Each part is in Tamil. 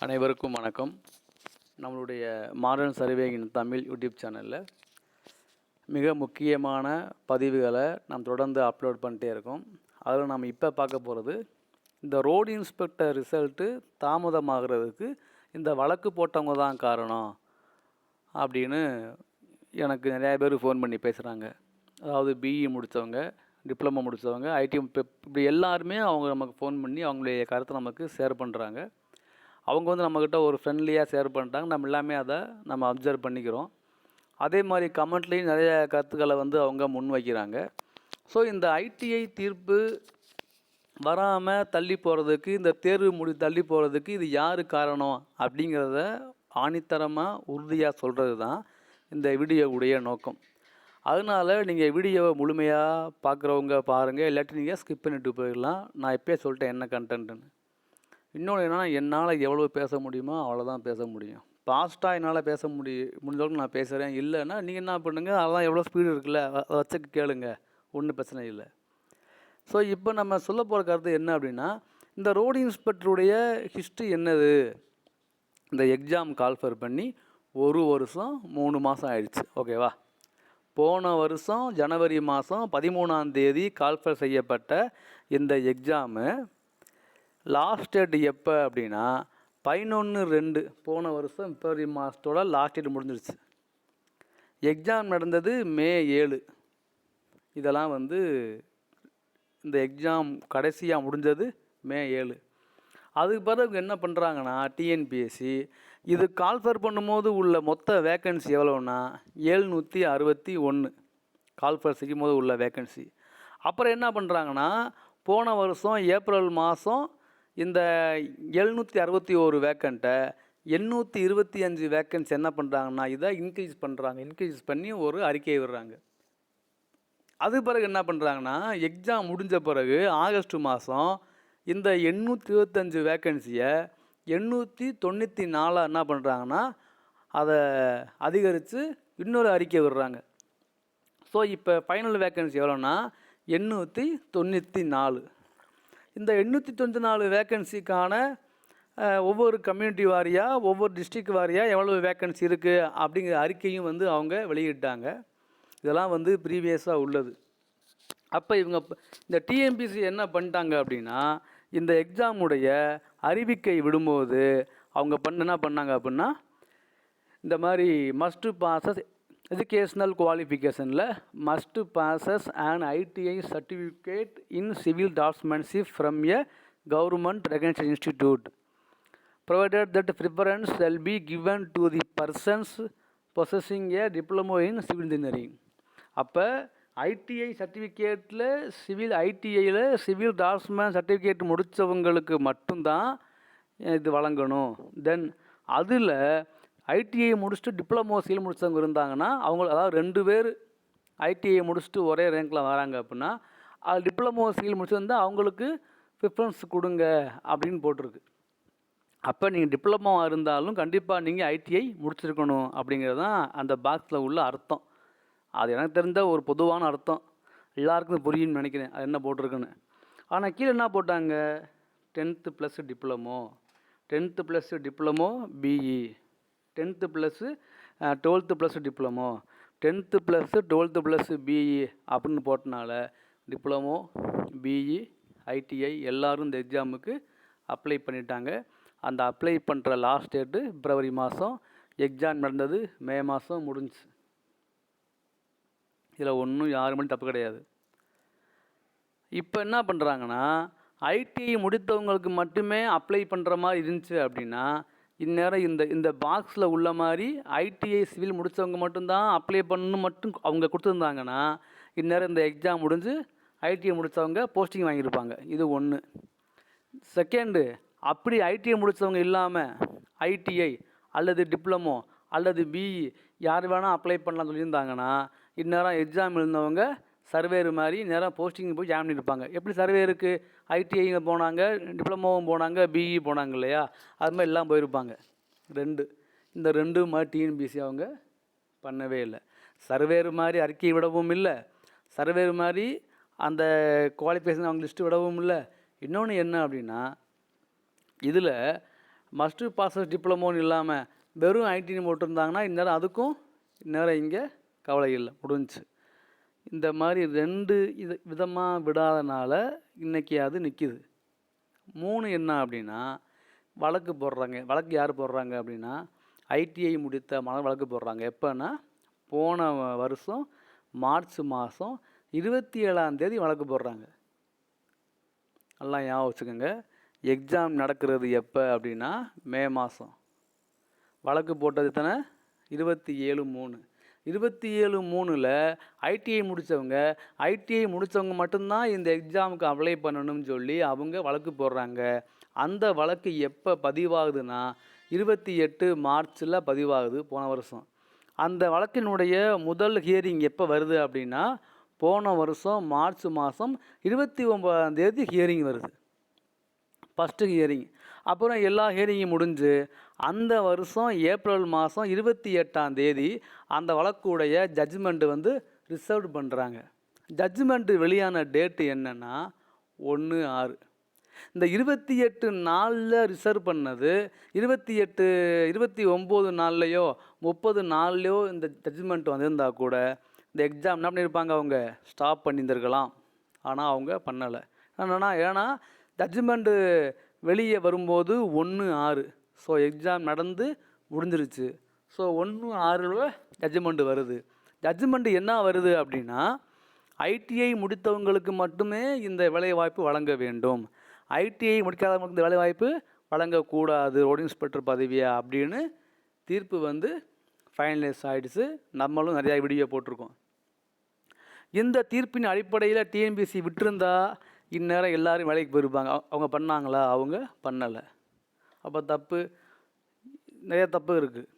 அனைவருக்கும் வணக்கம். நம்மளுடைய மாடர்ன் சர்வேயின் தமிழ் யூடியூப் சேனலில் மிக முக்கியமான பதிவுகளை நாம் தொடர்ந்து அப்லோட் பண்ணிட்டே இருக்கோம். அதில் நம்ம இப்போ பார்க்க போகிறது இந்த ரோடு இன்ஸ்பெக்டர் ரிசல்ட்டு தாமதமாகிறதுக்கு இந்த வழக்கு போட்டவங்க தான் காரணம் அப்படின்னு எனக்கு நிறையா பேர் ஃபோன் பண்ணி பேசுகிறாங்க அதாவது பிஇ முடித்தவங்க டிப்ளமோ முடித்தவங்க ஐடி இப்படி எல்லாருமே அவங்க நமக்கு ஃபோன் பண்ணி அவங்களுடைய கருத்தை நமக்கு ஷேர் பண்ணுறாங்க அவங்க வந்து நம்மக்கிட்ட ஒரு ஃப்ரெண்ட்லியாக ஷேர் பண்ணிட்டாங்க. நம்ம எல்லாமே அதை நம்ம அப்சர்வ் பண்ணிக்கிறோம். அதே மாதிரி கமெண்ட்லேயும் நிறைய கருத்துக்களை வந்து அவங்க முன் வைக்கிறாங்க ஸோ இந்த ஐடிஐ தீர்ப்பு வராமல் தள்ளி போகிறதுக்கு இந்த தேர்வு முடி தள்ளி போகிறதுக்கு இது யார் காரணம் அப்படிங்கிறத ஆணித்தரமாக உறுதியாக சொல்கிறது தான் இந்த வீடியோவுடைய நோக்கம். அதனால் நீங்கள் வீடியோவை முழுமையாக பார்க்குறவங்க பாருங்கள் இல்லாட்டி நீங்கள் ஸ்கிப் பண்ணிட்டு போயிடலாம். நான் எப்போயே சொல்லிட்டேன் என்ன கண்டென்ட்டுன்னு இன்னொன்று என்னன்னா என்னால் எவ்வளோ பேச முடியுமோ அவ்வளோதான் பேச முடியும். ஃபாஸ்ட்டாக என்னால் பேச முடியும் முடிஞ்சளவுக்கு நான் பேசுகிறேன் இல்லைன்னா நீங்கள் என்ன பண்ணுங்கள் அதெல்லாம் எவ்வளோ ஸ்பீடு இருக்குல்ல? அதை வச்சு கேளுங்க. ஒன்றும் பிரச்சனை இல்லை. ஸோ இப்போ நம்ம சொல்ல போகிற கருத்து என்ன அப்படின்னா இந்த ரோடு இன்ஸ்பெக்டருடைய ஹிஸ்ட்ரி என்னது? இந்த எக்ஸாம் கால்ஃபர் பண்ணி ஒரு வருஷம் மூணு மாதம் ஆயிடுச்சு. ஓகேவா போன வருஷம் ஜனவரி மாதம் பதிமூணாம் தேதி கால்ஃபர் செய்யப்பட்ட இந்த எக்ஸாமு லாஸ்ட் டேட் எப்போ அப்படின்னா பதினொன்று ரெண்டு போன வருஷம் பிப்ரவரி மாதத்தோட லாஸ்ட் டேட் முடிஞ்சிருச்சு. எக்ஸாம் நடந்தது மே ஏழு. இதெல்லாம் வந்து இந்த எக்ஸாம் கடைசியாக முடிஞ்சது மே ஏழு. அதுக்கு பிறகு என்ன பண்ணுறாங்கன்னா டிஎன்பிஎஸ்சி இது கால்ஃபர் பண்ணும்போது உள்ள மொத்த வேக்கன்சி எவ்வளோன்னா ஏழ்நூற்றி அறுபத்தி ஒன்று கால்ஃபர் செய்யும் போது உள்ள வேக்கன்சி அப்புறம் என்ன பண்ணுறாங்கன்னா போன வருஷம் ஏப்ரல் மாதம் இந்த எழுநூற்றி அறுபத்தி ஒரு வேக்கண்ட்டை எண்ணூற்றி இருபத்தி அஞ்சு வேக்கன்ஸ் என்ன பண்ணுறாங்கன்னா இதை இன்க்ரீஸ் பண்ணுறாங்க இன்க்ரீஸ் பண்ணி ஒரு அறிக்கையை விடுறாங்க. அது பிறகு என்ன பண்ணுறாங்கன்னா எக்ஸாம் முடிஞ்ச பிறகு ஆகஸ்ட் மாதம் இந்த எண்ணூற்றி இருபத்தஞ்சு வேக்கன்சியை எண்ணூற்றி தொண்ணூற்றி நாலாக என்ன பண்ணுறாங்கன்னா அதை அதிகரித்து இன்னொரு அறிக்கை விடுறாங்க. ஸோ இப்போ ஃபைனல் வேக்கன்சி எவ்வளோன்னா எண்ணூற்றி தொண்ணூற்றி நாலு. இந்த எண்ணூற்றி தொண்ணூற்றி நாலு வேக்கன்சிக்கான ஒவ்வொரு கம்யூனிட்டி வாரியாக ஒவ்வொரு டிஸ்ட்ரிக்ட் வாரியாக எவ்வளவு வேக்கன்சி இருக்குது அப்படிங்கிற அறிக்கையும் வந்து அவங்க வெளியிட்டாங்க. இதெல்லாம் வந்து ப்ரீவியஸாக உள்ளது. அப்போ இவங்க இந்த டிஎம்பிசி என்ன பண்ணிட்டாங்க அப்படின்னா இந்த எக்ஸாமுடைய அறிவிக்கை விடும்போது அவங்க பண்ண என்ன பண்ணாங்க அப்படின்னா இந்த மாதிரி must possess educational குவாலிஃபிகேஷனில் must possess and ITI certificate in civil டாக்குமெண்ட்ஷிப் from a government recognised institute provided that preference shall be given to the persons possessing a diploma in civil engineering. அப்போ ஐடிஐ சர்டிஃபிகேட்டில் சிவில் ஐடிஐயில் சிவில் டாக்குமெண்ட் சர்டிஃபிகேட் முடித்தவங்களுக்கு மட்டும்தான் இது வழங்கணும். தென் அதில் ஐடிஐ முடிச்சுட்டு டிப்ளமோ சீல் முடித்தவங்க இருந்தாங்கன்னா அவங்க அதாவது ரெண்டு பேர் ஐடிஐ முடிச்சுட்டு ஒரே ரேங்கில் வராங்க அப்படின்னா அது டிப்ளமோ சீல் முடிச்சிருந்தால் அவங்களுக்கு ப்ரிஃபரன்ஸ் கொடுங்க அப்படின்னு போட்டிருக்கு. அப்போ நீங்கள் டிப்ளமோவாக இருந்தாலும் கண்டிப்பாக நீங்கள் ஐடிஐ முடிச்சிருக்கணும் அப்படிங்கிறது தான் அந்த பாக்ஸில் உள்ள அர்த்தம். அது எனக்கு தெரிந்த ஒரு பொதுவான அர்த்தம். எல்லாருக்கும் புரியும்னு நினைக்கிறேன். அது என்ன போட்டிருக்குன்னு. ஆனால் கீழே என்ன போட்டாங்க? Tenth plus diploma tenth plus diploma BE tenth plus twelfth plus diploma tenth plus twelfth plus BE அப்படின்னு போட்டனால டிப்ளமோ பிஇ ஐடிஐ எல்லோரும் இந்த எக்ஸாமுக்கு அப்ளை பண்ணிட்டாங்க. அந்த அப்ளை பண்ணுற லாஸ்ட் டேட்டு பிப்ரவரி மாதம் எக்ஸாம் நடந்தது மே மாதம் முடிஞ்சு. இதில் ஒன்றும் யாருமே தப்பு கிடையாது. இப்போ என்ன பண்ணுறாங்கன்னா ஐடிஐ முடித்தவங்களுக்கு மட்டுமே அப்ளை பண்ணுற மாதிரி இருந்துச்சு அப்படின்னா இந்நேரம் இந்த இந்த பாக்ஸில் உள்ள மாதிரி ஐடிஐ சிவில் முடித்தவங்க மட்டும்தான் அப்ளை பண்ணு மட்டும் அவங்க கொடுத்துருந்தாங்கன்னா இந்நேரம் இந்த எக்ஸாம் முடிஞ்சு ஐடிஐ முடித்தவங்க போஸ்டிங் வாங்கியிருப்பாங்க. இது ஒன்று செகண்டு அப்படி ஐடிஐ முடித்தவங்க இல்லாமல் ஐடிஐ அல்லது டிப்ளமோ அல்லது பிஇ யார் வேணால் அப்ளை பண்ணலாம் சொல்லியிருந்தாங்கன்னா இந்நேரம் எக்ஸாம் எழுந்தவங்க சர்வேர் மாதிரி நேரம் போஸ்டிங் போய் ஜாயின் பண்ணியிருப்பாங்க. எப்படி சர்வேருக்கு ஐடிஐங்க போனாங்க டிப்ளமோவும் போனாங்க பிஇ போனாங்க இல்லையா? அது மாதிரி எல்லாம் போயிருப்பாங்க. ரெண்டு. இந்த ரெண்டு மாதிரி டிஎன்பிசி அவங்க பண்ணவே இல்லை. சர்வேர் மாதிரி அறிக்கை விடவும் இல்லை. சர்வேர் மாதிரி அந்த குவாலிஃபிகேஷன் அவங்க லிஸ்ட்டு விடவும் இல்லை. இன்னொன்று என்ன அப்படின்னா இதில் மஸ்டர் பாசஸ் டிப்ளமோன்னு இல்லாமல் வெறும் ஐடின்னு போட்டிருந்தாங்கன்னா இந்நேரம் அதுக்கும் இந்நேரம் இங்கே கவலை இல்லை. முடிஞ்சுச்சு. இந்த மாதிரி ரெண்டு இது விதமாக விடாதனால இன்றைக்கி அது நிற்கிது மூணு என்ன அப்படின்னா வழக்கு போடுறாங்க. வழக்கு யார் போடுறாங்க அப்படின்னா ஐடிஐ முடித்த மன வழக்கு போடுறாங்க. எப்போன்னா போன வருஷம் மார்ச் மாதம் இருபத்தி ஏழாந்தேதி வழக்கு போடுறாங்க. நல்லா ஞாபகம் வச்சுக்கோங்க. எக்ஸாம் நடக்கிறது எப்போ அப்படின்னா மே மாதம் வழக்கு போட்டது தானே இருபத்தி ஏழு மூணு. இருபத்தி ஏழு மூணில் ஐடிஐ முடித்தவங்க ஐடிஐ முடித்தவங்க மட்டும்தான் இந்த எக்ஸாமுக்கு அப்ளை பண்ணணும்னு சொல்லி அவங்க வழக்கு போடுறாங்க. அந்த வழக்கு எப்போ பதிவாகுதுன்னா இருபத்தி எட்டு மார்ச்சில் பதிவாகுது போன வருஷம். அந்த வழக்கினுடைய முதல் ஹியரிங் எப்போ வருது அப்படின்னா போன வருஷம் மார்ச் மாதம் இருபத்தி ஒம்பதாம் தேதி ஹியரிங் வருது. ஃபஸ்ட்டு ஹியரிங் அப்புறம் எல்லா ஹியரிங்கும் முடிஞ்சு அந்த வருஷம் ஏப்ரல் மாதம் இருபத்தி எட்டாம் தேதி அந்த வழக்குடைய ஜட்ஜ்மெண்ட் வந்து ரிசர்வ் பண்ணுறாங்க ஜட்ஜ்மெண்ட்டு வெளியான டேட்டு என்னென்னா ஒன்று ஆறு. இந்த இருபத்தி எட்டு நாளில் ரிசர்வ் பண்ணது இருபத்தி எட்டு இருபத்தி ஒம்பது நாள்லையோ முப்பது நாள்லையோ இந்த ஜட்ஜ்மெண்ட் வந்திருந்தா கூட இந்த எக்ஸாம் என்ன பண்ணியிருப்பாங்க அவங்க? ஸ்டாப் பண்ணியிருந்திருக்கலாம். ஆனால் அவங்க பண்ணலை. என்னென்னா ஏன்னா ஜட்ஜ்மெண்ட்டு வெளியே வரும்போது ஒன்று ஆறு. ஸோ எக்ஸாம் நடந்து முடிஞ்சிருச்சு. ஸோ ஒன்று ஆறில் ஜட்ஜ்மெண்ட் வருது. ஜட்ஜ்மெண்ட் என்ன வருது அப்படின்னா ஐடிஐ முடித்தவங்களுக்கு மட்டுமே இந்த வேலைவாய்ப்பு வழங்க வேண்டும். ஐடிஐ முடிக்காதவங்களுக்கு இந்த வேலைவாய்ப்பு வழங்கக்கூடாது. ரோடு இன்ஸ்பெக்டர் பதவியா அப்படின்னு தீர்ப்பு வந்து ஃபைனலைஸ் ஆகிடுச்சு நம்மளும் நிறையா வீடியோ போட்டிருக்கோம். இந்த தீர்ப்பின் அடிப்படையில் டிஎன்பிசி விட்டுருந்தா இந்நேரம் எல்லோரும் வேலைக்கு போயிருப்பாங்க. அவங்க பண்ணாங்களா? அவங்க பண்ணலை. அப்போ தப்பு நிறைய தப்பு இருக்குது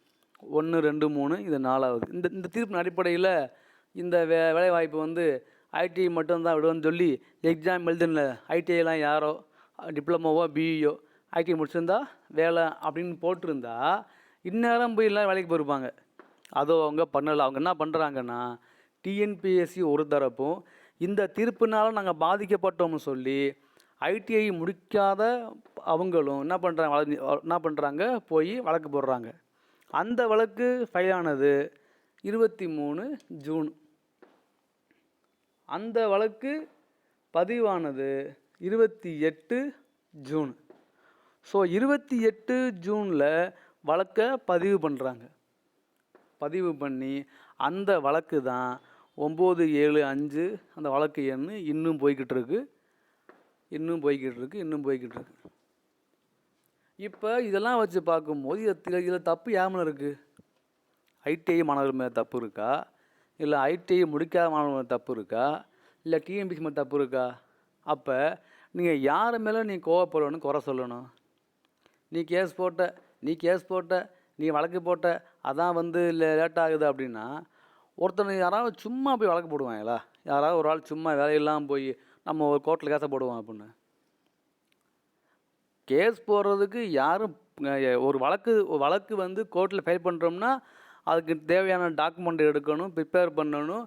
ஒன்று ரெண்டு மூணு இது நாலாவது. இந்த இந்த தீர்ப்பின் அடிப்படையில் இந்த வே வேலைவாய்ப்பு வந்து ஐடிஐ மட்டும்தான் விடுவேன்னு சொல்லி எக்ஸாம் எழுதுன ஐடிஐலாம் யாரோ டிப்ளமோவோ பிஇஓ ஐடிஐ முடிச்சிருந்தா வேலை அப்படின்னு போட்டிருந்தா இந்நேரம் போய் எல்லாம் வேலைக்கு போயிருப்பாங்க. அதோ அவங்க பண்ணலை. அவங்க என்ன பண்ணுறாங்கன்னா டிஎன்பிஎஸ்சி ஒரு தரப்பும் இந்த தீர்ப்பினால் நாங்கள் பாதிக்கப்பட்டோம்னு சொல்லி ஐடிஐ முடிக்காத அவங்களும் என்ன பண்ணுறாங்க என்ன பண்ணுறாங்க போய் வழக்கு போடுறாங்க. அந்த வழக்கு ஃபைல் ஆனது இருபத்தி மூணு ஜூன். அந்த வழக்கு பதிவானது இருபத்தி எட்டு ஜூன். ஸோ இருபத்தி எட்டு ஜூனில் வழக்கை பதிவு பண்ணுறாங்க பதிவு பண்ணி அந்த வழக்கு தான் ஒம்பது ஏழு அஞ்சு அந்த வழக்கு எண் இன்னும் போய்கிட்டு இருக்குது இன்னும் போய்கிட்டு இருக்கு இன்னும் போய்கிட்டு இருக்கு இப்போ இதெல்லாம் வச்சு பார்க்கும்போது இதில் இதில் தப்பு யாமல் இருக்குது ஐடிஐ மாணவர் மேலே தப்பு இருக்கா? இல்லை ஐடிஐ முடிக்காத மாணவர் மேலே தப்பு இருக்கா? இல்லை டிஎம்பிசி மேலே தப்பு இருக்கா? அப்போ நீங்கள் யார் மேலே நீ கோவப்படணும் குறை சொல்லணும். நீ கேஸ் போட்ட நீ கேஸ் போட்ட நீ வழக்கு போட்ட அதான் வந்து இல்லை லேட் ஆகுது அப்படின்னா ஒருத்தனை யாராவது சும்மா போய் வழக்கு போடுவாங்களா? யாராவது ஒரு ஆள் சும்மா வேலையெல்லாம் போய் நம்ம ஒரு கோர்ட்டில் கேஸை போடுவோம் அப்படின்னு. கேஸ் போடுறதுக்கு யாரும் ஒரு வழக்கு வழக்கு வந்து கோர்ட்டில் ஃபைல் பண்ணுறோம்னா அதுக்கு தேவையான டாக்குமெண்ட் எடுக்கணும் ப்ரிப்பேர் பண்ணணும்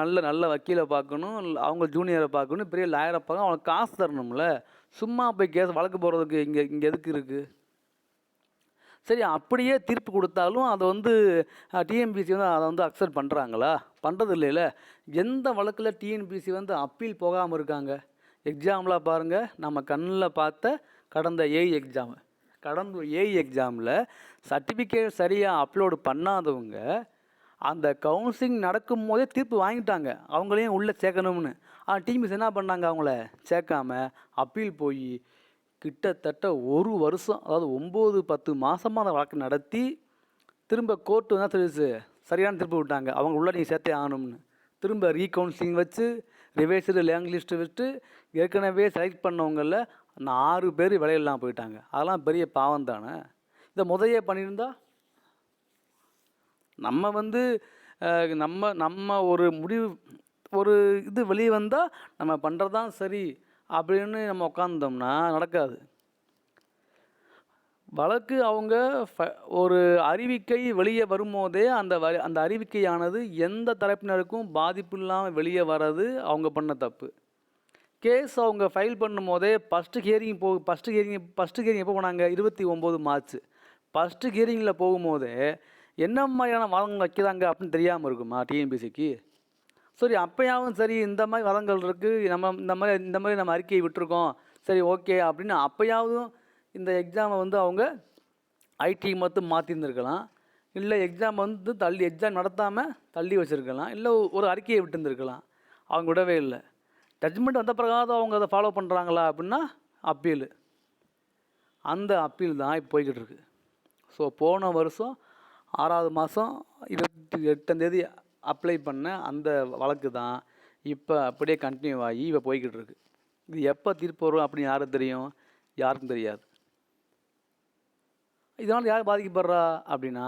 நல்ல நல்ல வக்கீலை பார்க்கணும் அவங்க ஜூனியரை பார்க்கணும் பெரிய லாயரை பார்க்கணும் அவனுக்கு காசு தரணும்ல. சும்மா போய் கேஸ் வழக்கு போடுறதுக்கு இங்கே இங்கே எதுக்கு இருக்குது சரி அப்படியே தீர்ப்பு கொடுத்தாலும் அதை வந்து டிஎன்பிசி வந்து அதை வந்து அக்செப்ட் பண்ணுறாங்களா பண்ணுறது இல்லைல்ல எந்த வழக்கில் டிஎன்பிசி வந்து அப்பீல் போகாமல் இருக்காங்க? எக்ஸாமில் பாருங்கள் நம்ம கண்ணில் பார்த்த கடந்த ஏஐ எக்ஸாமு கடந்த ஏஐ எக்ஸாமில் சர்டிஃபிகேட் சரியாக அப்லோடு பண்ணாதவங்க அந்த கவுன்சிலிங் நடக்கும் போதே தீர்ப்பு வாங்கிட்டாங்க. அவங்களையும் உள்ளே சேர்க்கணும்னு. ஆனால் டிஎன்பிசி என்ன பண்ணாங்க அவங்கள? சேர்க்காம அப்பீல் போய் கிட்டத்தட்ட ஒரு வருஷம் அதாவது ஒம்பது பத்து மாதமாக அந்த வழக்கு நடத்தி திரும்ப கோர்ட்டு தான் தெரியுது சரியான திருப்பி விட்டாங்க. அவங்க உள்ள நீங்கள் சேர்த்தே ஆகணும்னு. திரும்ப ரீகவுன்சிலிங் வச்சு ரிவைஸ்டு லேங் லிஸ்ட்டு வச்சு ஏற்கனவே செலக்ட் பண்ணவங்களில் அந்த ஆறு பேர் விலையெல்லாம் போயிட்டாங்க. அதெல்லாம் பெரிய பாவம் தானே? இதை முதையே பண்ணியிருந்தா? நம்ம வந்து நம்ம நம்ம ஒரு முடிவு ஒரு இது வெளியே வந்தால் நம்ம பண்ணுறது தான் சரி. அப்படின்னு நம்ம உட்காந்தோம்னா நடக்காது. வழக்கு அவங்க ஃப- ஒரு அறிவிக்கை வெளியே வரும்போதே அந்த வரி அந்த அறிவிக்கையானது எந்த தரப்பினருக்கும் பாதிப்பு இல்லாமல் வெளியே வர்றது அவங்க பண்ண தப்பு. கேஸ் அவங்க ஃபைல் பண்ணும் போதே ஃபஸ்ட்டு ஹியரிங் போ ஃபஸ்ட்டு ஹியரிங் ஃபஸ்ட்டு ஹியரிங் எப்போ போனாங்க? இருபத்தி ஒம்பது மார்ச் ஃபஸ்ட்டு ஹியரிங்கில் போகும்போதே என்ன மாதிரியான வாதங்கள் வைக்கிறாங்க அப்படின்னு தெரியாமல் இருக்குமா டிஎன்பிசிக்கு சரி அப்பயாவும் சரி இந்த மாதிரி வதங்கள் இருக்குது நம்ம இந்த மாதிரி இந்த மாதிரி நம்ம அறிக்கையை விட்டுருக்கோம். சரி ஓகே அப்படின்னு அப்போயாவதும் இந்த எக்ஸாமை வந்து அவங்க ஐடி மட்டும் மாற்றிருந்துருக்கலாம் இல்லை எக்ஸாம் வந்து தள்ளி எக்ஸாம் நடத்தாமல் தள்ளி வச்சுருக்கலாம். இல்லை ஒரு அறிக்கையை விட்டுருந்துருக்கலாம். அவங்க விடவே இல்லை. ஜட்ஜ்மெண்ட் வந்த பிரகாரம் அவங்க அதை ஃபாலோ பண்ணுறாங்களா அப்படின்னா அப்பீல் அந்த அப்பீல் தான் இப்போ போய்கிட்டு இருக்கு. ஸோ போன வருஷம் ஆறாவது மாதம் இருபத்தி எட்டாந்தேதி அப்ளை பண்ண அந்த வழக்கு தான் இப்போ அப்படியே கண்டினியூ ஆகி இப்போ போய்கிட்டு இருக்கு. இது எப்போ தீர்ப்பு வரும் அப்படின்னு யாருக்கு தெரியும்? யாருக்கும் தெரியாது. இதனால் யார் பாதிக்கப்படுறா அப்படின்னா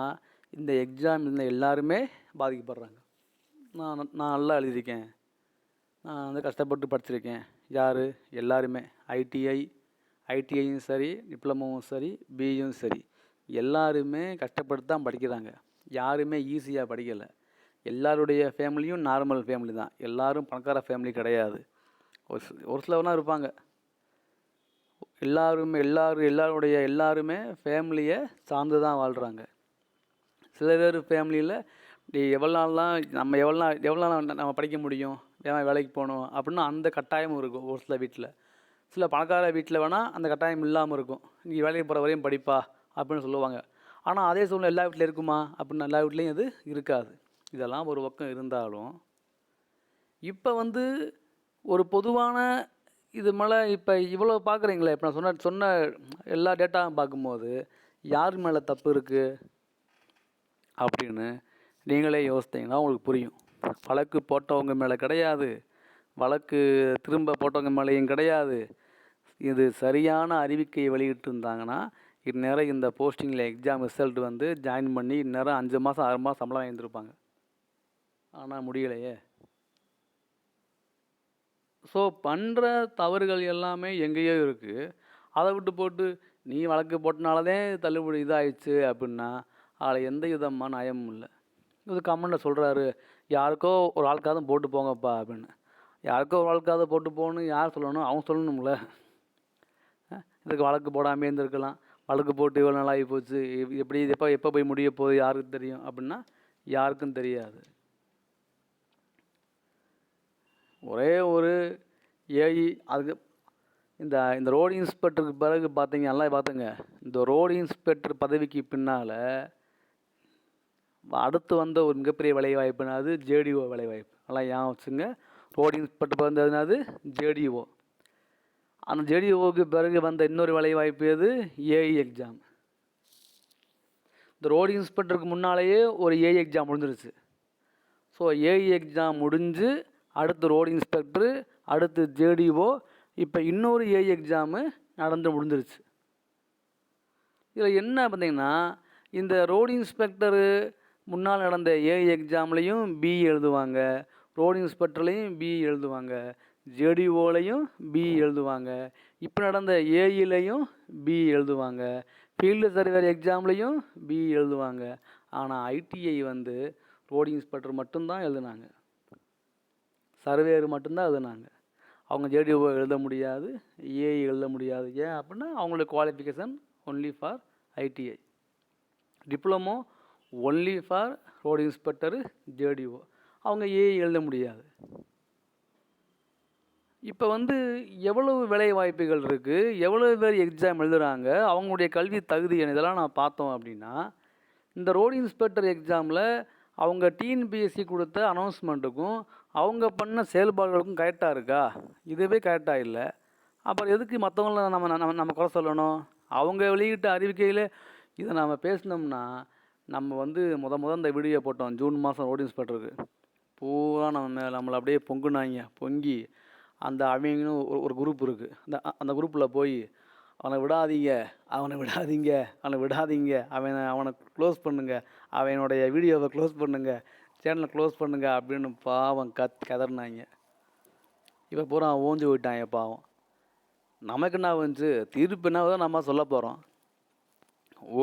இந்த எக்ஸாம் இந்த எல்லாருமே பாதிக்கப்படுறாங்க. நான் நான் நல்லா எழுதியிருக்கேன். நான் வந்து கஷ்டப்பட்டு படிச்சிருக்கேன். யார்? எல்லாருமே. ஐடிஐ ஐடிஐயும் சரி டிப்ளமோவும் சரி பியும் சரி. எல்லாருமே கஷ்டப்பட்டு தான் படிக்கிறாங்க. யாருமே ஈஸியாக படிக்கலை. எல்லாருடைய ஃபேமிலியும் நார்மல் ஃபேமிலி தான். எல்லோரும் பணக்கார ஃபேமிலி கிடையாது. ஒரு ஒரு சிலவனா இருப்பாங்க. எல்லாருமே எல்லாரும் எல்லாருடைய எல்லாருமே ஃபேமிலியை சார்ந்து தான் வாழ்கிறாங்க சில பேர் ஃபேமிலியில் எவ்வளோ நாள்லாம் நம்ம எவ்வளோ நாள் எவ்வளோ நாள் நம்ம படிக்க முடியும்? ஏன் வேலைக்கு போகணும். அப்படின்னு அந்த கட்டாயமும் இருக்கும் ஒரு சில வீட்டில் சில பணக்கார வீட்டில் வேணால் அந்த கட்டாயம் இல்லாமல் இருக்கும். நீ வேலைக்கு போகிற வரையும் படிப்பா. அப்படின்னு சொல்லுவாங்க. ஆனால் அதே சூழ்நிலை எல்லா வீட்டில் இருக்குமா? அப்படின்னு எல்லா வீட்லேயும் அது இருக்காது. இதெல்லாம் ஒரு பக்கம் இருந்தாலும் இப்போ வந்து ஒரு பொதுவான இது மேலே இப்போ இவ்வளோ பார்க்குறீங்களே இப்போ நான் சொன்ன சொன்ன எல்லா டேட்டாவும் பார்க்கும்போது யார் மேலே தப்பு இருக்குது அப்படின்னு நீங்களே யோசித்தீங்கன்னா உங்களுக்கு புரியும். வழக்கு போட்டவங்க மேலே கிடையாது. வழக்கு திரும்ப போட்டவங்க மேலேயும் கிடையாது. இது சரியான அறிவிக்கையை வெளியிட்டிருந்தாங்கன்னா இந்நேரம் இந்த போஸ்டிங்கில் எக்ஸாம் ரிசல்ட் வந்து ஜாயின் பண்ணி இந்நேரம் அஞ்சு மாதம் ஆறு மாதம் சம்பளம் வாங்கியிருப்பாங்க ஆனால் முடியலையே. ஸோ பண்ணுற தவறுகள் எல்லாமே எங்கேயோ இருக்குது அதை விட்டு போட்டு நீ வழக்கு போட்டனாலதே தள்ளுபடி இதாகிடுச்சு அப்படின்னா அதில் எந்த விதமான நயமும் இல்லை. இது கமெண்டில் சொல்கிறாரு யாருக்கோ ஒரு ஆளுக்காவது போட்டு போங்கப்பா அப்படின்னு. யாருக்கோ ஒரு ஆளுக்காவது போட்டு போகணும் யார் சொல்லணும்? அவன் சொல்லணும்ல. இதுக்கு வழக்கு போடாமே இருந்திருக்கலாம். வழக்கு போட்டு இவ்வளோ நாள் போச்சு. எப்படி எப்போ எப்போ போய் முடிய போகுது யாருக்கு தெரியும்? அப்படின்னா யாருக்கும் தெரியாது. ஒரே ஒரு ஏஇ அதுக்கு இந்த இந்த ரோடு இன்ஸ்பெக்டருக்கு பிறகு பார்த்தீங்க நல்லா பார்த்துங்க. இந்த ரோடு இன்ஸ்பெக்டர் பதவிக்கு பின்னால் அடுத்து வந்த ஒரு மிகப்பெரிய வேலைவாய்ப்புனா அது ஜேடிஓ வேலைவாய்ப்பு. நல்லா ஏன் வச்சுங்க. ரோடு இன்ஸ்பெக்டர் வந்ததுனா ஜேடிஓ அந்த ஜேடிஓவுக்கு பிறகு வந்த இன்னொரு வேலைவாய்ப்பு எது? ஏஇ எக்ஸாம் இந்த ரோடு இன்ஸ்பெக்டருக்கு முன்னாலேயே ஒரு ஏஇ எக்ஸாம் முடிஞ்சிருச்சு. ஸோ ஏஇ எக்ஸாம் முடிஞ்சு அடுத்து ரோடு இன்ஸ்பெக்டரு அடுத்து ஜேடிஓ இப்போ இன்னொரு ஏஐ எக்ஸாமு நடந்து முடிஞ்சிருச்சு. இதில் என்ன பார்த்தீங்கன்னா இந்த ரோடு இன்ஸ்பெக்டரு முன்னால் நடந்த ஏஐ எக்ஸாம்லேயும் பி எழுதுவாங்க. ரோடு இன்ஸ்பெக்டர்லேயும் பி எழுதுவாங்க. ஜேடிஓலையும் பி எழுதுவாங்க. இப்போ நடந்த ஏஇலையும் பி எழுதுவாங்க. ஃபீல்டு சர்வேர் எக்ஸாம்லேயும் பி எழுதுவாங்க. ஆனால் ஐடிஐ வந்து ரோடு இன்ஸ்பெக்டர் மட்டும்தான் எழுதுனாங்க. சர்வேயர் மட்டும்தான் எழுதுனாங்க. அவங்க ஜேடிஓ எழுத முடியாது ஏஐ எழுத முடியாது. ஏன் அப்படின்னா அவங்களோட qualification only for ITI diploma only for road inspector JDO அவங்க ஏஐ எழுத முடியாது. இப்போ வந்து எவ்வளவு வேலை வாய்ப்புகள் இருக்குது எவ்வளோ பேர் எக்ஸாம் எழுதுகிறாங்க அவங்களுடைய கல்வி தகுதி இதெல்லாம் நான் பார்த்தோம் அப்படின்னா இந்த ரோடு இன்ஸ்பெக்டர் எக்ஸாமில் அவங்க டிஎன்பிஎஸ்சி கொடுத்த அனௌன்ஸ்மெண்ட்டுக்கும் அவங்க பண்ண செயல்பாடுகளுக்கும் கரெக்டாக இருக்கா? இதுவே கரெக்டாக இல்லை. அப்புறம் எதுக்கு மற்றவங்கள நம்ம நம்ம நம்ம குறை சொல்லணும்? அவங்க வெளியிட்ட அறிவிக்கையில் இதை நாம் பேசினோம்னா நம்ம வந்து முத முத இந்த வீடியோ போட்டோம். ஜூன் மாதம் ரோடு இன்ஸ்பெக்டருக்கு பூரா நம்ம மேல நம்மளை அப்படியே பொங்குனாங்க பொங்கி அந்த அவங்கன்னு ஒரு ஒரு குரூப் இருக்குது அந்த அந்த குரூப்பில் போய் அவனை விடாதீங்க அவனை விடாதீங்க அவனை விடாதீங்க அவனை அவனை க்ளோஸ் பண்ணுங்க அவனுடைய வீடியோவை க்ளோஸ் பண்ணுங்கள் சேனலை க்ளோஸ் பண்ணுங்க அப்படின்னு பாவம் கத் கதறினாங்க. இப்போ பூரா ஓஞ்சி போயிட்டாங்க பாவம். நமக்கு என்ன வந்துச்சு? தீர்ப்பு என்ன வருதோ நம்ம சொல்ல போகிறோம்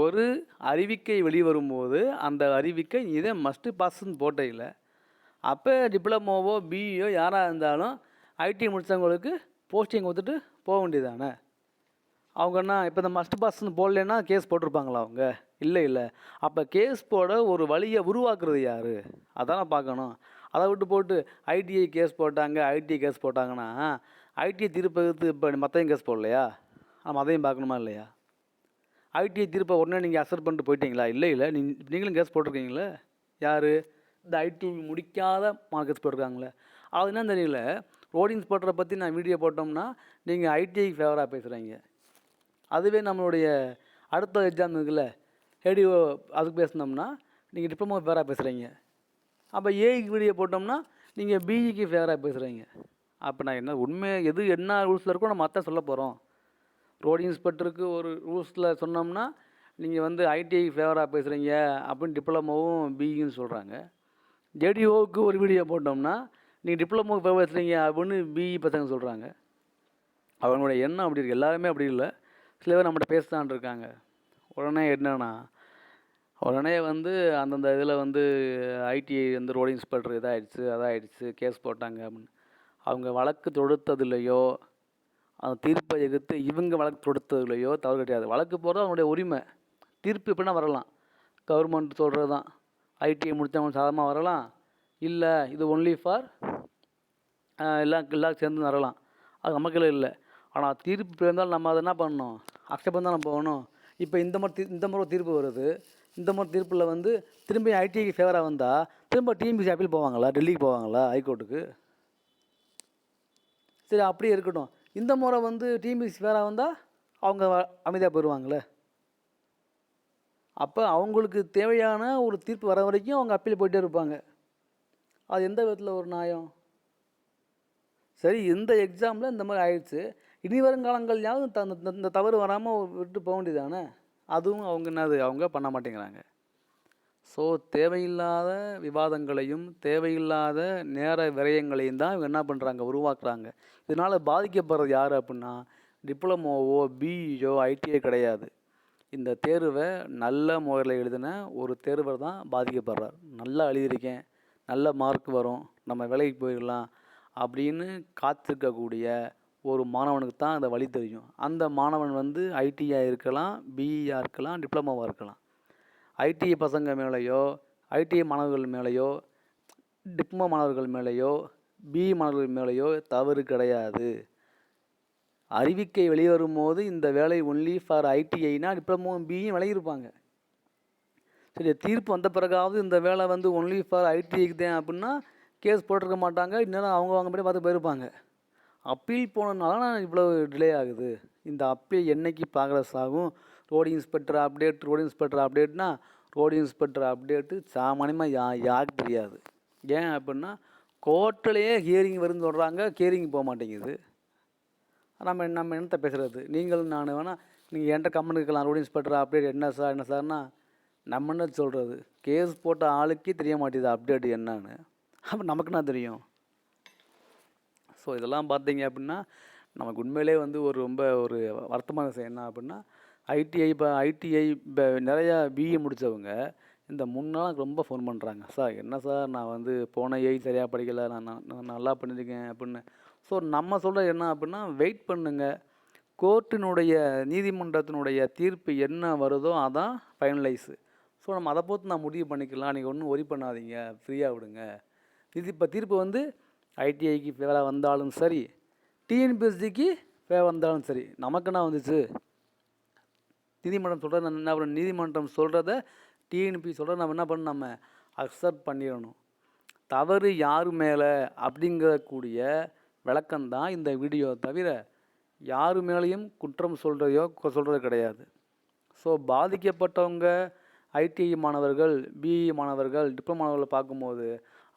ஒரு அறிவிக்கை வெளிவரும்போது அந்த அறிவிக்கை இதே மஸ்ட்டு பாஸ்ன்னு போட்டையில் அப்போ டிப்ளமோவோ பிஇயோ யாராக இருந்தாலும் ஐடி முடித்தவங்களுக்கு போஸ்டிங் கொடுத்துட்டு போக வேண்டியதானே அவங்க என்ன இப்போ இந்த மஸ்ட் பாஸ்ன்னு போடலன்னா கேஸ் போட்டிருப்பாங்களா அவங்க? இல்லை இல்லை. அப்போ கேஸ் போட ஒரு வழியை உருவாக்குறது யார்? அதான் பார்க்கணும். அதை விட்டு போட்டு ஐடிஐ கேஸ் போட்டாங்க ஐடிஐ கேஸ் போட்டாங்கன்னா ஐடிஐ தீர்ப்பது இப்போ மற்றையும் கேஸ் போடலையா? நம்ம அதையும் பார்க்கணுமா இல்லையா? ஐடிஐ தீர்ப்பை உடனே நீங்கள் அசர் பண்ணிட்டு போயிட்டீங்களா? இல்லை இல்லை. நீ நீங்களும் கேஸ் போட்டிருக்கீங்களே? யார்? இந்த ஐடி முடிக்காத மார்க்கெட்ஸ் போட்டிருக்காங்களே. அது என்ன தெரியல. ரோடு இன்ஸ்பெக்டரை பற்றி நான் வீடியோ போட்டோம்னா நீங்கள் ஐடிஐ ஃபேவராக பேசுகிறீங்க அதுவே நம்மளுடைய அடுத்த எக்ஸாம் இருக்குல்ல? ஹெடிஓ அதுக்கு பேசினோம்னா நீங்கள் டிப்ளமோ ஃபேவராக பேசுகிறீங்க அப்போ ஏஐக்கு வீடியோ போட்டோம்னா நீங்கள் பிஇக்கு ஃபேவராக பேசுகிறீங்க அப்போ நான் என்ன உண்மை எது என்ன ரூல்ஸில் இருக்கோ நம்ம மற்ற சொல்ல போகிறோம் ரோடு இன்ஸ்பெக்டருக்கு ஒரு ரூல்ஸில் சொன்னோம்னா நீங்கள் வந்து ஐடிஐ ஃபேவராக பேசுகிறீங்க அப்படின்னு டிப்ளமோவும் பிஇன்னு சொல்கிறாங்க ஜேடிஓவுக்கு ஒரு வீடியோ போட்டோம்னா நீங்கள் டிப்ளமோ ஃபேவர் பேசுகிறீங்க அப்படின்னு பிஇ பசங்க சொல்கிறாங்க அவங்களோட எண்ணம் அப்படி இருக்குது எல்லாருமே அப்படி இல்லை. சில பேர் நம்மகிட்ட பேசலான் இருக்காங்க. உடனே என்னென்னா உடனே வந்து அந்தந்த இதில் வந்து ஐடிஐ வந்து ரோடு இன்ஸ்பெக்டர் இதாகிடுச்சு அதாகிடுச்சு கேஸ் போட்டாங்க அப்படின்னு. அவங்க வழக்கு தொடுத்ததுலையோ அந்த தீர்ப்பை எதிர்த்து இவங்க வழக்கு தொடுத்ததுலையோ தவறு கிடையாது. வழக்கு போகிறது அவங்களுடைய உரிமை. தீர்ப்பு எப்படின்னா வரலாம். கவர்மெண்ட் சொல்கிறது தான். ஐடிஐ முடித்தவங்க சாதமாக வரலாம். இல்லை இது ஒன்லி ஃபார் எல்லாம் எல்லாம் சேர்ந்து வரலாம் அது நமக்கு இல்லை. ஆனால் தீர்ப்பு இருந்தாலும் நம்ம அதை என்ன பண்ணணும்? அக்செப்ட் தான் நம்ம போகணும். இப்போ இந்த மாதிரி தீ இந்த மாதிரி தீர்ப்பு வருது. இந்த மாதிரி தீர்ப்பில் வந்து திரும்பி ஐடிஐக்கு ஃபேவராக வந்தால் திரும்ப டிஎம்பிசி அப்பீல் போவாங்களா? டெல்லிக்கு போவாங்களா? ஹைகோர்ட்டுக்கு? சரி அப்படியே இருக்கட்டும். இந்த முறை வந்து டிஎம்பிசி ஃபேவராக வந்தால் அவங்க அமைதியாக போயிடுவாங்களே அப்போ அவங்களுக்கு தேவையான ஒரு தீர்ப்பு வர வரைக்கும் அவங்க அப்பீல் போயிட்டே இருப்பாங்க. அது எந்த விதத்தில் ஒரு நியாயம்? சரி இந்த எக்ஸாமில் இந்த மாதிரி ஆயிடுச்சு. இனி வருங்காலங்கள்லையாவது த- இந்த- இந்த தவறு வராமல் விட்டு போக வேண்டியதானே அதுவும் அவங்க என்னது அவங்க பண்ண மாட்டேங்கிறாங்க. ஸோ தேவையில்லாத விவாதங்களையும் தேவையில்லாத நேர விரயங்களையும் தான் இவங்க என்ன பண்ணுறாங்க உருவாக்குறாங்க. இதனால் பாதிக்கப்படுறது யார் அப்படின்னா டிப்ளமோவோ பிஇயோ ஐடிஐ கிடையாது. இந்த தேர்வை நல்ல முறையில் எழுதின ஒரு தேர்வர் தான் பாதிக்கப்படுறார். நல்லா எழுதியிருக்கேன் நல்ல மார்க் வரும் நம்ம வேலைக்கு போயிடலாம் அப்படின்னு காத்திருக்கக்கூடிய ஒரு மாணவனுக்கு தான் அந்த வழி தெரியும். அந்த மாணவன் வந்து ஐடியாக இருக்கலாம் பிஇயாக இருக்கலாம் டிப்ளமோவாக இருக்கலாம். ஐடிஐ பசங்க மேலேயோ ஐடிஐ மாணவர்கள் மேலேயோ டிப்ளமோ மாணவர்கள் மேலேயோ பிஇ மாணவர்கள் மேலேயோ தவறு கிடையாது. அறிவிக்கை வெளிவரும் போது இந்த வேலை ஒன்லி ஃபார் ஐடிஐனா டிப்ளமோ பிஇயும் விலகியிருப்பாங்க. சரி தீர்ப்பு வந்த பிறகாவது இந்த வேலை வந்து ஒன்லி ஃபார் ஐடிஐக்கு தான் அப்படின்னா கேஸ் போட்டிருக்க மாட்டாங்க. இன்னும் அவங்க அவங்க படி பார்த்து போயிருப்பாங்க. அப்பீல் போனதுனால நான் இவ்வளோ டிலே ஆகுது. இந்த அப்பீல் என்னைக்கு ப்ராக்ரஸ் ஆகும்? Road inspector update road inspector அப்டேட்னா road inspector update சாமானியமாக யா யாருக்கு தெரியாது. ஏன் அப்படின்னா கோர்ட்டிலேயே ஹியரிங் வரும்னு சொல்கிறாங்க ஹியரிங் போக மாட்டேங்குது. நம்ம நம்ம என்னத்த பேசுகிறது நீங்களும் நான் வேணால் நீங்கள் என்கிட்ட கமெண்ட் இருக்கலாம் ரோடு இன்ஸ்பெக்டர் அப்டேட் என்ன சார் என்ன சார்னா நம்ம என்ன சொல்கிறது கேஸ் போட்ட ஆளுக்கே தெரிய மாட்டேது அப்டேட் என்னன்னு. அப்போ நமக்கு என்ன தெரியும்? ஸோ இதெல்லாம் பார்த்தீங்க அப்படின்னா நமக்கு உண்மையிலே வந்து ஒரு ரொம்ப ஒரு வருத்தமான விஷயம் என்ன அப்படின்னா ஐடிஐ இப்போ ஐடிஐ இப்போ நிறையா பிஇ முடித்தவங்க இந்த முன்னெல்லாம் எனக்கு ரொம்ப ஃபோன் பண்ணுறாங்க சார் என்ன சார் நான் வந்து போன ஏஜ் சரியாக படிக்கலை. நான் நான் நல்லா பண்ணியிருக்கேன் அப்படின்னு. ஸோ நம்ம சொல்கிறது என்ன அப்படின்னா வெயிட் பண்ணுங்கள் கோர்ட்டினுடைய நீதிமன்றத்தினுடைய தீர்ப்பு என்ன வருதோ அதான் ஃபைனலைஸு ஸோ நம்ம அதை பொறுத்து நான் முடிவு பண்ணிக்கலாம். நீங்கள் ஒன்றும் ஒரி பண்ணாதீங்க. ஃப்ரீயாக விடுங்க. இது இப்போ தீர்ப்பு வந்து ஐடிஐக்கு ஃபேவராக வந்தாலும் சரி டிஎன்பிஎஸ்சிக்கு வேலை வந்தாலும் சரி நமக்கு என்ன வந்துச்சு? நீதிமன்றம் சொல்கிறத என்ன பண்ணணும்? நீதிமன்றம் சொல்கிறத டிஎன்பி சொல்கிறத நம்ம என்ன பண்ணணும்? நம்ம அக்செப்ட் பண்ணிடணும். தவறு யார் மேலே அப்படிங்கக்கூடிய விளக்கம்தான் இந்த வீடியோ தவிர யார் மேலேயும் குற்றம் சொல்கிறதையோ சொல்கிறது கிடையாது. ஸோ பாதிக்கப்பட்டவங்க ஐடிஐ மாணவர்கள் பிஇ மாணவர்கள் டிப்ளமோ மாணவர்களை பார்க்கும்போது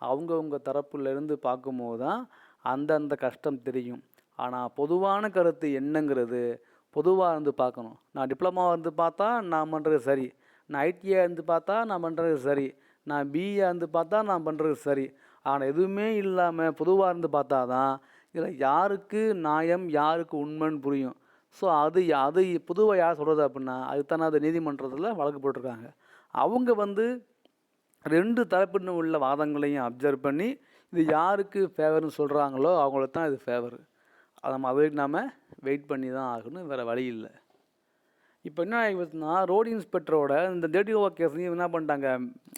அவங்கவுங்க தரப்புலேருந்து பார்க்கும்போது தான் அந்தந்த கஷ்டம் தெரியும். ஆனால் பொதுவான கருத்து என்னங்கிறது பொதுவாக இருந்து பார்க்கணும். நான் டிப்ளமா இருந்து பார்த்தா நான் பண்ணுறது சரி. நான் ஐடிஐ இருந்து பார்த்தா நான் பண்ணுறது சரி. நான் பிஏ இருந்து பார்த்தா நான் பண்ணுறது சரி. ஆனால் எதுவுமே இல்லாமல் பொதுவாக இருந்து பார்த்தா தான் இதில் யாருக்கு நியாயம் யாருக்கு உண்மைன்னு புரியும். ஸோ அது அது பொதுவாக யார் சொல்கிறது அப்படின்னா அதுதானே அது நீதிமன்றத்தில் வழக்கு போட்டிருக்காங்க. அவங்க வந்து ரெண்டு தரப்பின்னு உள்ள வாதங்களையும் அப்சர்வ் பண்ணி இது யாருக்கு ஃபேவர்னு சொல்கிறாங்களோ அவங்களுக்கு தான் இது ஃபேவர் அதை நம்ம அது நாம் வெயிட் பண்ணி தான் ஆகணும் வேறு வழி இல்லை. இப்போ என்ன ஆகிடுச்சுன்னா ரோடு இன்ஸ்பெக்டரோட இந்த டேட்டி ஓவர் கேஸையும் என்ன பண்ணிட்டாங்க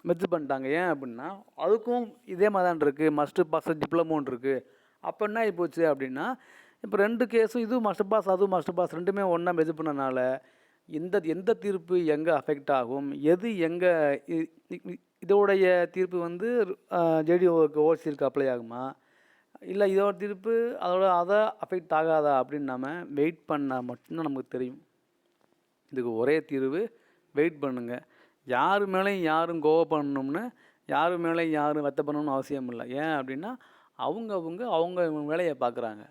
மெச்சு பண்ணிட்டாங்க. ஏன் அப்படின்னா அதுக்கும் இதே மாதிரி தான் இருக்குது மஸ்டர் பாஸ் டிப்ளமோன்னு இருக்குது அப்போ என்ன ஆகி போச்சு அப்படின்னா இப்போ ரெண்டு கேஸும் இதுவும் மஸ்டர் பாஸ் அதுவும் மஸ்டர் பாஸ் ரெண்டுமே ஒன்றா மெச்சு பண்ணனால எந்த எந்த தீர்ப்பு எங்கே அஃபெக்ட் ஆகும் எது எங்கே இதோடைய தீர்ப்பு வந்து ஜேடிஓவுக்கு ஓசிற்கு அப்ளை ஆகுமா? இல்லை இதோட தீர்ப்பு அதோட அதை அஃபெக்ட் ஆகாதா அப்படின்னு நம்ம வெயிட் பண்ணால் மட்டும்தான் நமக்கு தெரியும். இதுக்கு ஒரே தீர்வு வெயிட் பண்ணுங்க. யார் மேலேயும் யாரும் கோவம் பண்ணணும்னு யார் மேலேயும் யாரும் வெத்த பண்ணணும்னு அவசியம் இல்லை. ஏன் அப்படின்னா அவங்க அவங்க அவங்க வேலையை பார்க்குறாங்க.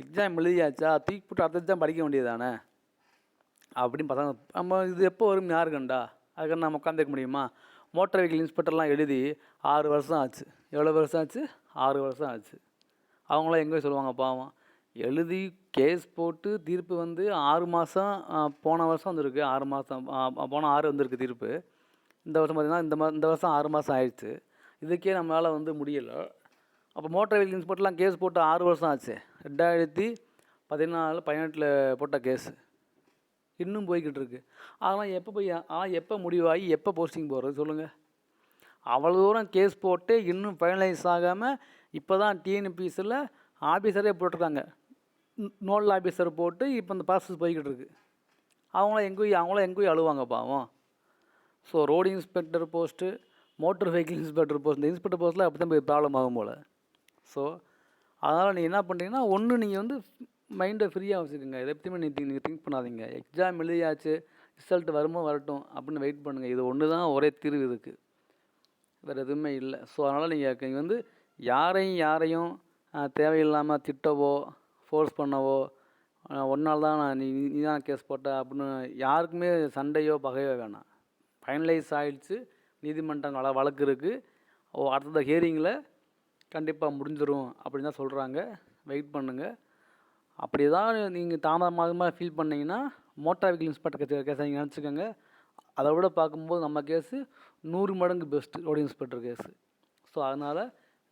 எக்ஸாம் எழுதியாச்சா தூக்கி போட்டு அடுத்தது எக்ஸாம் படிக்க வேண்டியதானே அப்படின்னு பசங்க நம்ம இது எப்போ வரும் யாரு கண்டா? அதுக்கு நம்ம உட்காந்துருக்க முடியுமா? மோட்டார் வெஹிக்கிள் இன்ஸ்பெக்டர்லாம் எழுதி ஆறு வருஷம் ஆச்சு. எவ்வளோ வருஷம் ஆச்சு? ஆறு வருஷம் ஆச்சு. அவங்களாம் எங்கே சொல்லுவாங்க பாவம். எழுதி கேஸ் போட்டு தீர்ப்பு வந்து ஆறு மாதம் போன வருஷம் வந்திருக்கு. ஆறு மாதம் போன ஆறு வந்திருக்கு தீர்ப்பு. இந்த வருஷம் பார்த்திங்கன்னா இந்த மா இந்த வருஷம் ஆறு மாதம் ஆயிடுச்சு. இதுக்கே நம்மளால் வந்து முடியலை. அப்போ மோட்டார் வெஹிக்கிள் இன்ஸ்பெக்டர்லாம் கேஸ் போட்டு ஆறு வருஷம் ஆச்சு. ரெண்டாயிரத்தி பதினாலு பதினெட்டில் போட்ட கேஸு. இன்னும் போய்கிட்டு இருக்கு அதெல்லாம் எப்போ போய் ஆனால் எப்போ முடிவாகி எப்போ போஸ்டிங் போடுறது சொல்லுங்கள் அவ்வளோ தூரம் கேஸ் போட்டு இன்னும் ஃபைனலைஸ் ஆகாமல் இப்போ தான் டிஎன்பிஎஸ்சில் ஆஃபீஸரே போட்டிருக்காங்க. நோடல் ஆஃபீஸர் போட்டு இப்போ இந்த ப்ராசஸ் போய்கிட்டு இருக்கு அவங்களாம் எங்கேயும் போய் அவங்களாம் எங்கே அழுவாங்க பாவம். So road inspector post motor vehicle inspector post இந்த இன்ஸ்பெக்டர் போஸ்ட்டில் அப்படி தான் போய் ப்ராப்ளம் ஆகும் போல். ஸோ அதனால் நீங்கள் என்ன பண்ணுறீங்கன்னா ஒன்று நீங்கள் வந்து மைண்டை ஃப்ரீயாக வச்சுக்கோங்க. இதை பற்றியுமே நீங்கள் நீங்கள் திங்க் பண்ணாதீங்க. எக்ஸாம் எழுதியாச்சு ரிசல்ட் வருமோ வரட்டும் அப்படின்னு வெயிட் பண்ணுங்கள் இது ஒன்று தான் ஒரே தீர்வு இதுக்கு. வேறு எதுவுமே இல்லை. ஸோ அதனால் நீங்கள் நீங்கள் வந்து யாரையும் யாரையும் தேவையில்லாமல் திட்டவோ ஃபோர்ஸ் பண்ணவோ ஒன்றால் தான் நான் நீ நீ தான் கேஸ் போட்ட அப்படின்னு யாருக்குமே சண்டையோ பகையோ வேணாம். ஃபைனலைஸ் ஆகிடுச்சு நீதிமன்றம் வழ வழக்கு இருக்குது ஓ அடுத்த ஹியரிங்கில் கண்டிப்பாக முடிஞ்சிடும் அப்படின்னு தான் சொல்கிறாங்க வெயிட் பண்ணுங்கள் அப்படி தான் நீங்கள் தாமதமாக ஃபீல் பண்ணிங்கன்னா மோட்டார் வெஹிக்கிள் இன்ஸ்பெக்டர் கேஸை நீங்கள் நினச்சிக்கோங்க அதை விட பார்க்கும்போது நம்ம கேஸு நூறு மடங்கு best road inspector case. So அதனால்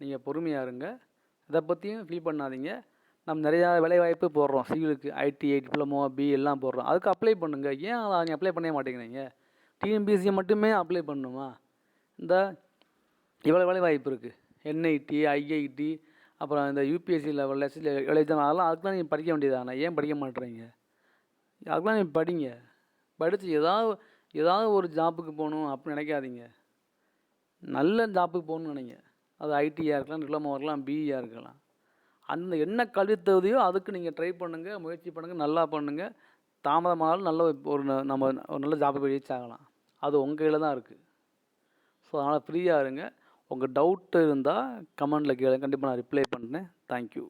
நீங்கள் பொறுமையாக இருங்க. இதை பற்றியும் ஃபீல் பண்ணாதீங்க. நம்ம நிறையா வேலைவாய்ப்பு போடுறோம். சிவிலுக்கு ஐடிஐ டிப்ளமோ பி எல்லாம் போடுறோம். அதுக்கு அப்ளை பண்ணுங்கள் ஏன் அதை நீங்கள் அப்ளை பண்ணவே மாட்டேங்கிறீங்க? டிஎன்பிஎஸ்சி மட்டுமே அப்ளை பண்ணணுமா? இந்த இவ்வளோ வேலை வாய்ப்பு இருக்குது என்ஐடி ஐஐடி அப்புறம் இந்த யூபிஎஸ்சி லெவலில் எஸ்சி எக்ஸாம் அதெல்லாம் அதுக்கு தான் நீங்கள் படிக்க வேண்டியதானே ஏன் படிக்க மாட்டேறீங்க அதுக்கெலாம் நீங்கள் படிங்க படித்து ஏதாவது ஏதாவது ஒரு ஜாப்புக்கு போகணும் அப்படின்னு நினைக்காதீங்க நல்ல ஜாப்புக்கு போகணும்னு நினைங்க அது ஐடியாக இருக்கலாம் டிப்ளமோ இருக்கலாம் பிஇயாக இருக்கலாம் அந்த என்ன கல்வி தகுதியோ அதுக்கு நீங்கள் ட்ரை பண்ணுங்கள் முயற்சி பண்ணுங்கள் நல்லா பண்ணுங்கள் தாமதமானாலும் நல்ல ஒரு நம்ம ஒரு நல்ல ஜாப்புக்கு ரீச் ஆகலாம் அது உங்கள் கையில் தான் இருக்குது ஸோ அதனால் ஃப்ரீயாக இருங்க உங்கள் டவுட்டு இருந்தால் கமெண்டில் கேளுங்க கண்டிப்பாக நான் ரிப்ளை பண்ணுறேன் தேங்க்யூ